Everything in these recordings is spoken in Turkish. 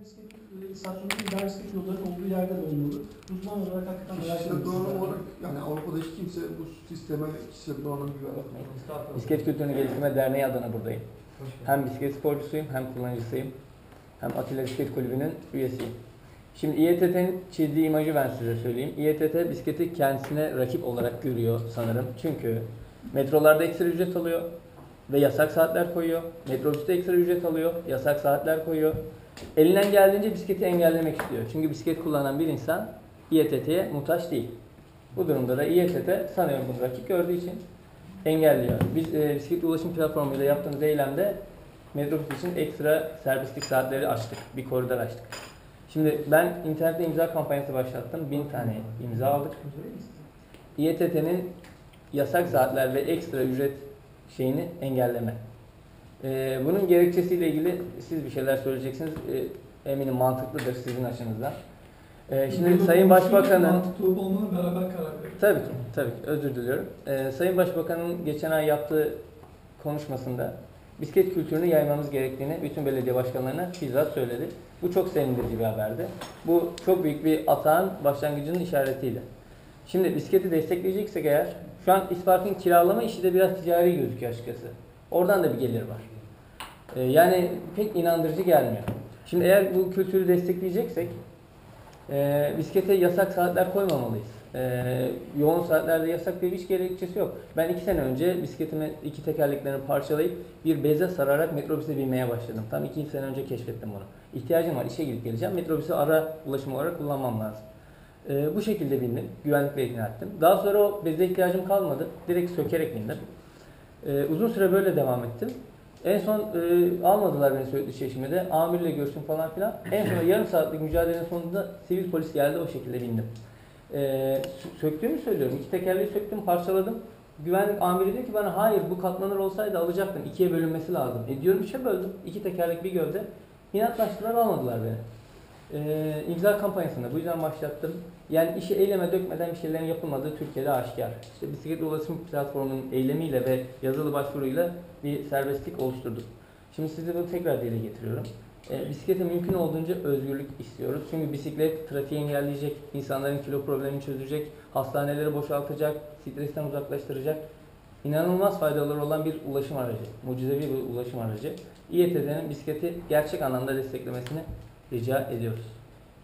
bisiklet istasyonunun dar bisiklet yolları olduğu yerde de olmalı. Uzman olarak hakikaten merak ediyorum. donanım olarak yani Avrupa'da hiç kimse bu sisteme kişisel donanım gibi yapmıyor. Bisiklet Kültürünü Geliştirme Derneği adına buradayım. Hem bisiklet sporcusuyum hem kullanıcısıyım. Hem Atilla Bisiklet Kulübü'nün üyesiyim. Şimdi İETT'nin çizdiği imajı ben size söyleyeyim. İETT bisikleti kendisine rakip olarak görüyor sanırım. Çünkü metrolarda ekstra ücret alıyor ve yasak saatler koyuyor. Metrobüste ekstra ücret alıyor, yasak saatler koyuyor. Elinden geldiğince bisikleti engellemek istiyor. Çünkü bisiklet kullanan bir insan İETT'ye muhtaç değil. Bu durumda da İETT sanıyorum bunu rakip gördüğü için engelliyor. Biz e, bisiklet ulaşım platformuyla yaptığımız eylemde metrobüs için ekstra servislik saatleri açtık. Bir koridor açtık. Şimdi ben internette imza kampanyası başlattım. Bin tane imza aldık. İETT'nin yasak saatler ve ekstra ücret şeyini engelleme. E, bunun gerekçesiyle ilgili siz bir şeyler söyleyeceksiniz. E, eminim mantıklıdır sizin açınızdan. E, şimdi Burada Sayın Başbakan'ın Mantıklı olmadığına beraber karar verelim. Tabii ki, tabii ki. Özür diliyorum. Ee, Sayın Başbakan'ın geçen ay yaptığı konuşmasında bisiklet kültürünü yaymamız gerektiğini bütün belediye başkanlarına bizzat söyledi. Bu çok sevindirici bir haberdi. Bu çok büyük bir atağın başlangıcının işaretiydi. Şimdi bisikleti destekleyeceksek eğer, şu an İspark'ın kiralama işi de biraz ticari gözüküyor açıkçası. Oradan da bir gelir var. Ee, yani pek inandırıcı gelmiyor. Şimdi eğer bu kültürü destekleyeceksek, e, bisiklete yasak saatler koymamalıyız. E, yoğun saatlerde yasak diye hiç gerekçesi yok. Ben iki sene önce bisikletimin iki tekerleklerini parçalayıp bir beze sararak metrobüse binmeye başladım. Tam iki sene önce keşfettim bunu. İhtiyacım var, işe gidip geleceğim. Metrobüsü ara ulaşım olarak kullanmam lazım. E, bu şekilde bindim. Güvenlikle ikna ettim. Daha sonra o beze ihtiyacım kalmadı. Direkt sökerek bindim. E, uzun süre böyle devam ettim. En son e, almadılar beni Söğütlü Çeşme'de. Amirle görüştüm falan filan. En son yarım saatlik mücadelenin sonunda sivil polis geldi o şekilde bindim. E, sö- söktüğümü söylüyorum. İki tekerleği söktüm, parçaladım. Güvenlik amiri diyor ki bana hayır bu katlanır olsaydı alacaktın. İkiye bölünmesi lazım. E diyorum üçe böldüm. İki tekerlek bir gövde. İnatlaştılar almadılar beni. E, imza kampanyasında bu yüzden başlattım. Yani işi eyleme dökmeden bir şeylerin yapılmadığı Türkiye'de aşikar. İşte bisiklet ulaşım platformunun eylemiyle ve yazılı başvuruyla bir serbestlik oluşturduk. Şimdi size bunu tekrar dile getiriyorum. E, bisiklete mümkün olduğunca özgürlük istiyoruz. Çünkü bisiklet trafiği engelleyecek, insanların kilo problemini çözecek, hastaneleri boşaltacak, stresten uzaklaştıracak. İnanılmaz faydaları olan bir ulaşım aracı, mucizevi bir ulaşım aracı. İETT'nin bisikleti gerçek anlamda desteklemesini rica ediyoruz.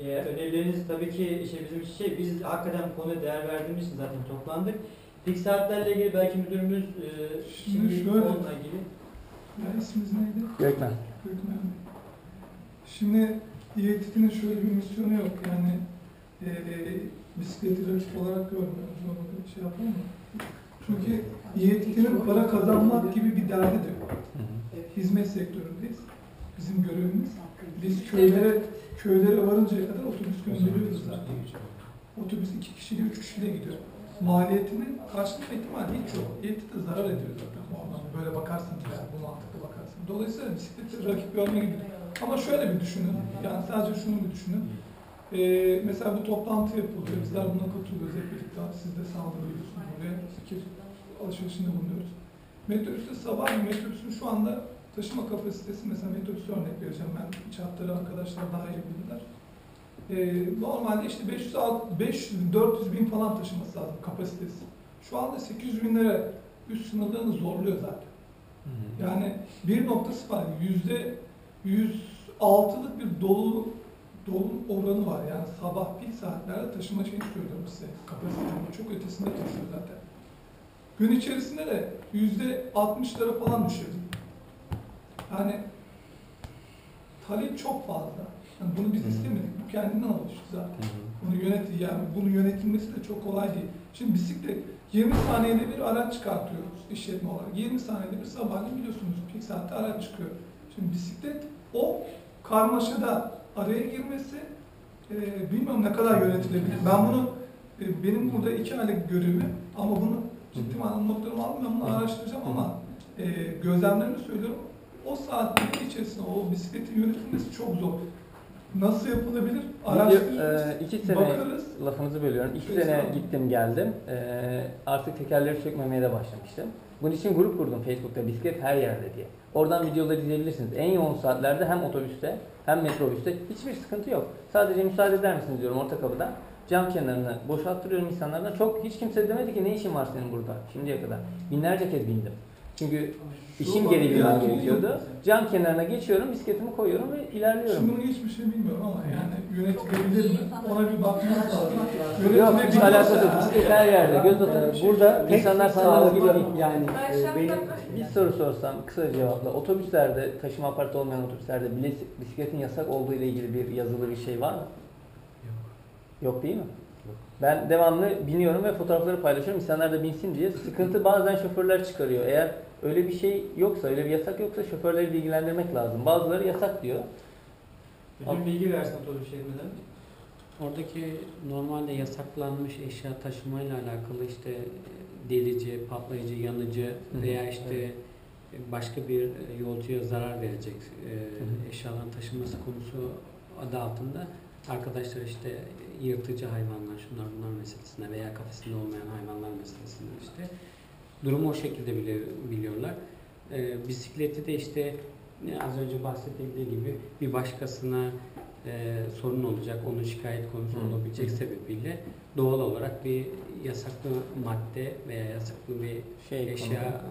Ee, önerileriniz tabii ki işte bizim şey biz hakikaten konuya değer verdiğimiz için zaten toplandık. Pik saatlerle ilgili belki müdürümüz e, Şimdi şimdi şöyle- onunla ilgili. Ya isminiz neydi? Gökmen. Gökmen Bey. Şimdi İETT'nin şöyle bir misyonu yok yani e, bisikleti rakip olarak görmüyoruz onu bir şey yapalım mı? Çünkü İETT'nin para kazanmak gibi bir derdi de yok. Hizmet sektöründeyiz. Bizim görevimiz. Biz köylere, köylere varıncaya kadar otobüs gönderiyoruz zaten. Otobüs iki kişiyle, üç kişiyle gidiyor. Maliyetinin karşılama ihtimali hiç yok. İETT de zarar ediyor zaten bu anlamda. Böyle bakarsınız yani bu mantıkla bakarsınız. Dolayısıyla bisikleti rakip görme gibi. Ama şöyle bir düşünün, yani sadece şunu bir düşünün. Ee, mesela bu toplantı yapılıyor, bizler buna katılıyoruz hep birlikte. Siz de saldırıyorsunuz buraya, fikir alışverişinde bulunuyoruz. Metrobüste sabah metrobüsün şu anda taşıma kapasitesi, mesela metrobüs örnek vereceğim ben, iç hatları arkadaşlar daha iyi bilirler. Ee, normalde işte 500, 500, 400 bin falan taşıması lazım kapasitesi. Şu anda 800 binlere üst sınırlarını zorluyor zaten. Yani 1.0 yüzde 106'lık bir dolu dolu oranı var. Yani sabah pik saatlerde taşıma şeyini söylüyorum size. Kapasitenin çok ötesinde taşıyor zaten. Gün içerisinde de yüzde 60'lara falan düşüyor. Yani talep çok fazla. Yani bunu biz istemedik. Bu kendinden oluştu zaten. Bunu yönet yani bunun yönetilmesi de çok kolay değil. Şimdi bisiklet 20 saniyede bir araç çıkartıyoruz işletme olarak. 20 saniyede bir sabahleyin biliyorsunuz pik saatte araç çıkıyor. Şimdi bisiklet o karmaşada araya girmesi e, bilmiyorum ne kadar yönetilebilir. Ben bunu e, benim burada iki aylık görevim ama bunu ciddi manada notlarımı aldım ben bunu araştıracağım ama e, gözlemlerimi söylüyorum. O saatlerin içerisinde o bisikletin yönetilmesi çok zor. Nasıl yapılabilir? Araştırırız. e, iki sene Bakarız. lafınızı bölüyorum. İki Lütfen. sene gittim geldim. E, artık tekerleri sökmemeye de başlamıştım. Bunun için grup kurdum Facebook'ta bisiklet her yerde diye. Oradan videoları izleyebilirsiniz. En yoğun saatlerde hem otobüste hem metrobüste hiçbir sıkıntı yok. Sadece müsaade eder misiniz diyorum orta kapıda. Cam kenarını boşalttırıyorum insanlardan. Çok hiç kimse demedi ki ne işin var senin burada şimdiye kadar. Binlerce kez bindim. Çünkü işim binmem yani gerekiyordu. Cam kenarına geçiyorum, bisikletimi koyuyorum ve ilerliyorum. Şimdi bunu hiçbir şey bilmiyorum ama yani yönetilebilir mi? Ona bir bakmamız lazım. Yok hiç Yönetilebilir alakası yok. Bisiklet her yerde. Göz atarım. Burada insanlar gibi değil. Yani benim Bir soru sorsam kısa cevapla. Otobüslerde, taşıma aparatı olmayan otobüslerde bisikletin yasak olduğu ile ilgili bir yazılı bir şey var mı? Yok değil mi? Ben devamlı biniyorum ve fotoğrafları paylaşıyorum. İnsanlar da binsin diye. Sıkıntı bazen şoförler çıkarıyor. Eğer öyle bir şey yoksa, öyle bir yasak yoksa şoförleri bilgilendirmek lazım. Bazıları yasak diyor. Bütün bilgi versin otobüs şeklinde. Oradaki normalde yasaklanmış eşya taşımayla alakalı işte e, delici, patlayıcı, yanıcı veya işte başka bir yolcuya zarar verecek e, hı. eşyaların taşınması konusu adı altında arkadaşlar işte yırtıcı hayvanlar, şunlar bunlar meselesine veya kafesinde olmayan hayvanlar meselesine işte durumu o şekilde bile biliyorlar. E, bisikleti de işte e, az önce bahsedildiği gibi bir başkasına e, sorun olacak, onun şikayet konusu olabilecek sebebiyle doğal olarak bir yasaklı madde veya yasaklı bir Şey eşya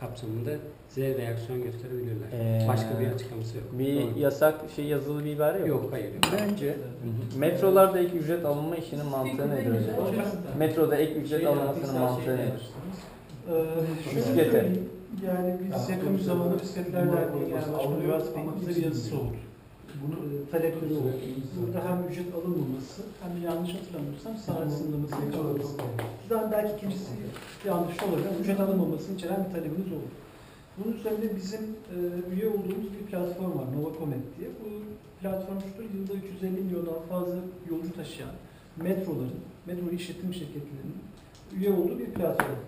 kapsamında size reaksiyon gösterebilirler. Ee, Başka bir açıklaması yok. Bir Doğru. yasak şey yazılı bir ibare yok. Yok, hayır. yok. Bence metrolarda ek ücret alınma işinin mantığı nedir? Metroda ek ücret alınmasının mantığı nedir? Ee, şöyle Yani biz yakın bir zamanda bisikletler derneği Yuvaz Bey'in bize bir yazısı oldu. Bunu e, talepleri oldu. Burada hem ücret alınmaması hem de yanlış hatırlamıyorsam saat sınırlaması yapılması. Bizden belki ikincisi yanlış olabilir ama ücret alınmamasını içeren bir talebimiz oldu. Bunun üzerinde bizim e, üye olduğumuz bir platform var, Novacomet diye. Bu platform şudur, yılda 350 milyondan fazla yolcu taşıyan metroların, metro işletim şirketlerinin üye olduğu bir platform.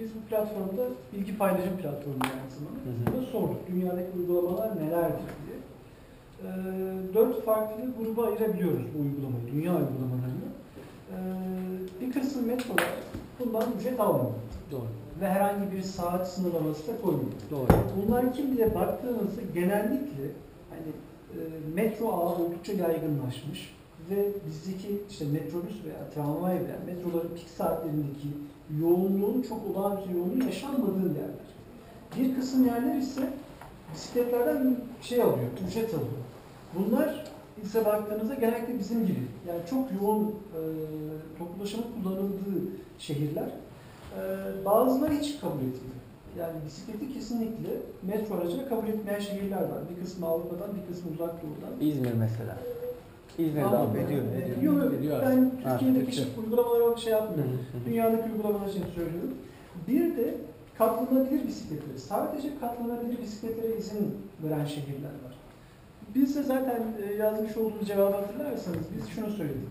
Biz bu platformda bilgi paylaşım platformu zamanda. Hı hı. Sorduk dünyadaki uygulamalar nelerdir diye. Ee, dört farklı gruba ayırabiliyoruz bu uygulamayı, dünya uygulamalarını. Ee, bir kısım metrolar bundan ücret almıyor Doğru. ve herhangi bir saat sınırlaması da koymuyor. Doğru. Bunlar kim diye baktığımızda genellikle hani e, metro ağı oldukça yaygınlaşmış ve bizdeki işte metrobüs veya tramvay veya metroların pik saatlerindeki yoğunluğun çok olağanüstü yoğunluğun yaşanmadığı yerler. Bir kısım yerler ise bisikletlerden şey alıyor, ücret alıyor. Bunlar ise baktığınızda genellikle bizim gibi yani çok yoğun e, toplu ulaşımın kullanıldığı şehirler. E, bazıları hiç kabul etmiyor. Yani bisikleti kesinlikle metro aracına kabul etmeyen şehirler var. Bir kısmı Avrupa'dan, bir kısmı uzak doğudan. İzmir mesela. İzmir'de Avrupa- almıyor. E, Yok. Ediyor. Ben Ha, Türkiye'deki peki. uygulamalara şey yapmıyorum. Dünyadaki uygulamalar için söylüyorum. Bir de katlanabilir bisikletleri. Sadece katlanabilir bisikletlere izin veren şehirler var. Biz de zaten e, yazmış olduğumuz cevabı hatırlarsanız biz şunu söyledik.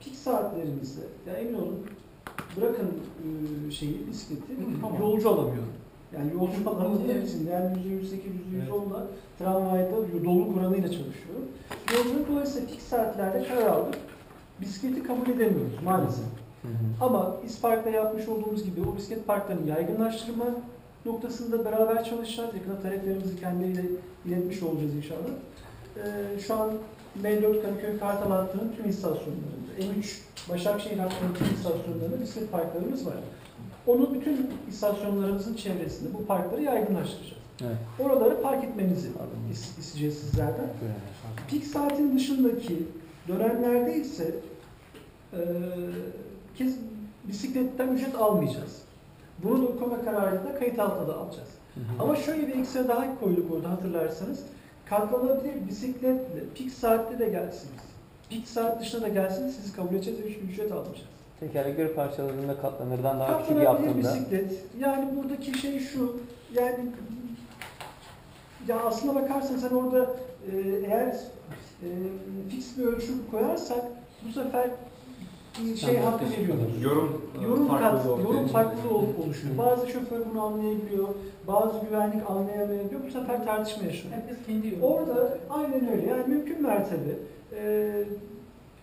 Pik saatlerimizde, ya emin olun bırakın e, şeyi, bisikleti, yolcu alamıyor. Yani yolcu alamadığı için yani %108, %110'la tramvayda dolu kuranıyla çalışıyor. Yolculuk dolayısıyla pik saatlerde karar aldık. Bisikleti kabul edemiyoruz maalesef. Hı hı. Ama İspark'ta yapmış olduğumuz gibi o bisiklet parklarını yaygınlaştırma noktasında beraber çalışacağız. Yakında taleplerimizi kendileriyle iletmiş olacağız inşallah. Ee, şu an M4 Kadıköy Kartal hattının tüm istasyonlarında, M3 Başakşehir hattının tüm istasyonlarında bisiklet parklarımız var. Onu bütün istasyonlarımızın çevresinde bu parkları yaygınlaştıracağız. Evet. Oraları park etmenizi is- isteyeceğiz sizlerden. Pik saatin dışındaki dönemlerde ise e, kes, bisikletten ücret almayacağız. Bunu da UKOMA kararıyla kayıt altına da alacağız. Hı hı. Ama şöyle bir ekstra daha koyduk orada hatırlarsanız. Katlanabilir bisikletle pik saatte de gelsiniz. Pik saat dışında da gelsiniz sizi kabul edeceğiz ve ücret almayacağız. Tekerlekleri parçaladığında katlanırdan daha küçük Katlanabilir yaptığında bisiklet. Yani buradaki şey şu. Yani ya aslına bakarsan sen orada e, eğer e, fix bir ölçü koyarsak bu sefer şey Standart hakkı veriyoruz. Yorum, Yorum kat, farklılığı ortaya yorum çıkıyor. farklılığı ol- oluşuyor. Bazı şoför bunu anlayabiliyor, bazı güvenlik anlayamayabiliyor. Bu sefer tartışma yaşanıyor. Herkes kendi yolu. Orada aynen öyle. Yani mümkün mertebe e,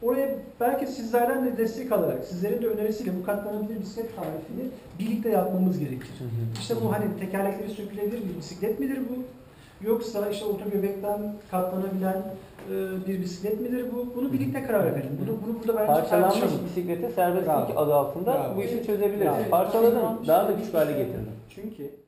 oraya belki sizlerden de destek alarak, sizlerin de önerisiyle bu katlanabilir bisiklet tarifini birlikte yapmamız gerekir. İşte bu hani tekerlekleri sökülebilir bir bisiklet midir bu? Yoksa işte otogöbekten katlanabilen e, bir bisiklet midir bu? Bunu birlikte karar verelim. Bunu, bunu burada bence Parçalanmış tartışalım. bisiklete serbestlik Bravo. adı altında Bravo. bu işi çözebiliriz. Evet. Parçaladım, daha da güçlü hale getirdim. Çünkü